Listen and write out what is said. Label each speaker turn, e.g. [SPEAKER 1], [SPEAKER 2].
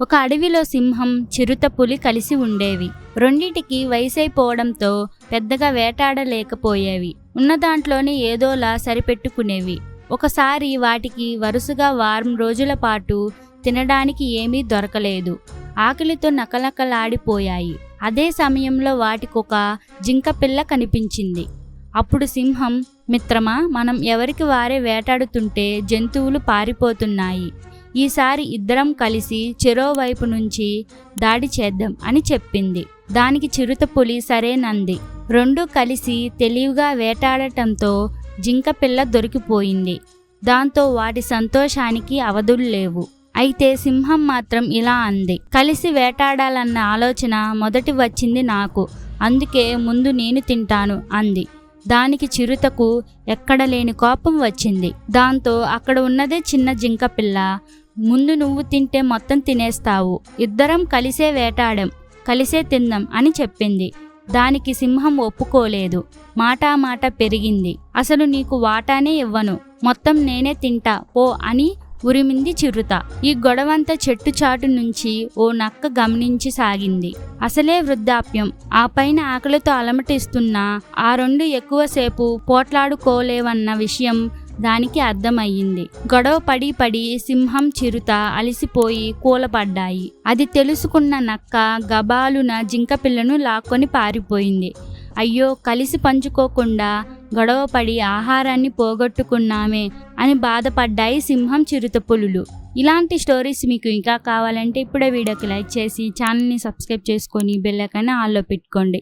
[SPEAKER 1] ఒక అడవిలో సింహం చిరుత పులి కలిసి ఉండేవి. రెండింటికి వయసైపోవడంతో పెద్దగా వేటాడలేకపోయేవి. ఉన్న దాంట్లోనే ఏదోలా సరిపెట్టుకునేవి. ఒకసారి వాటికి వరుసగా వారం రోజుల పాటు తినడానికి ఏమీ దొరకలేదు. ఆకలితో నకలకలాడిపోయాయి. అదే సమయంలో వాటికొక జింక పిల్ల కనిపించింది. అప్పుడు సింహం మిత్రమా మనం ఎవరికి వారే వేటాడుతుంటే జంతువులు పారిపోతున్నాయి. ఈసారి ఇద్దరం కలిసి చెరోవైపు నుంచి దాడి చేద్దాం అని చెప్పింది. దానికి చిరుత పులి సరేనంది. రెండూ కలిసి తెలివిగా వేటాడటంతో జింక పిల్ల దొరికిపోయింది. దాంతో వాటి సంతోషానికి అవధులు లేవు. అయితే సింహం మాత్రం ఇలా అంది. కలిసి వేటాడాలన్న ఆలోచన మొదటి వచ్చింది నాకు. అందుకే ముందు నేను తింటాను అంది. దానికి చిరుతకు ఎక్కడ లేని కోపం వచ్చింది. దాంతో అక్కడ ఉన్నదే చిన్న జింక పిల్ల ముందు నువ్వు తింటే మొత్తం తినేస్తావు. ఇద్దరం కలిసే వేటాడాం. కలిసే తిందాం అని చెప్పింది. దానికి సింహం ఒప్పుకోలేదు. మాటా మాట పెరిగింది. అసలు నీకు వాటానే ఇవ్వను. మొత్తం నేనే తింటా. ఓ అని ఉరిమింది చిరుత. ఈ గొడవంతా చెట్టు చాటు నుంచి ఓ నక్క గమనించి సాగింది. అసలే వృద్ధాప్యం. ఆ పైన ఆకలితో అలమటిస్తున్నా ఆ రెండు ఎక్కువసేపు పోట్లాడుకోలేవన్న విషయం దానికి అర్థమయ్యింది. గొడవ పడి పడి సింహం చిరుత అలసిపోయి కూలపడ్డాయి అది తెలుసుకున్న నక్క గబాలున జింక పిల్లను లాక్కొని పారిపోయింది. అయ్యో కలిసి పంచుకోకుండా గొడవపడి ఆహారాన్ని పోగొట్టుకున్నామే అని బాధపడ్డాయి సింహం చిరుత పులులు. ఇలాంటి స్టోరీస్ మీకు ఇంకా కావాలంటే ఇప్పుడే వీడియోకి లైక్ చేసి ఛానల్ని సబ్స్క్రైబ్ చేసుకొని బెల్లకైనా ఆల్లో పెట్టుకోండి.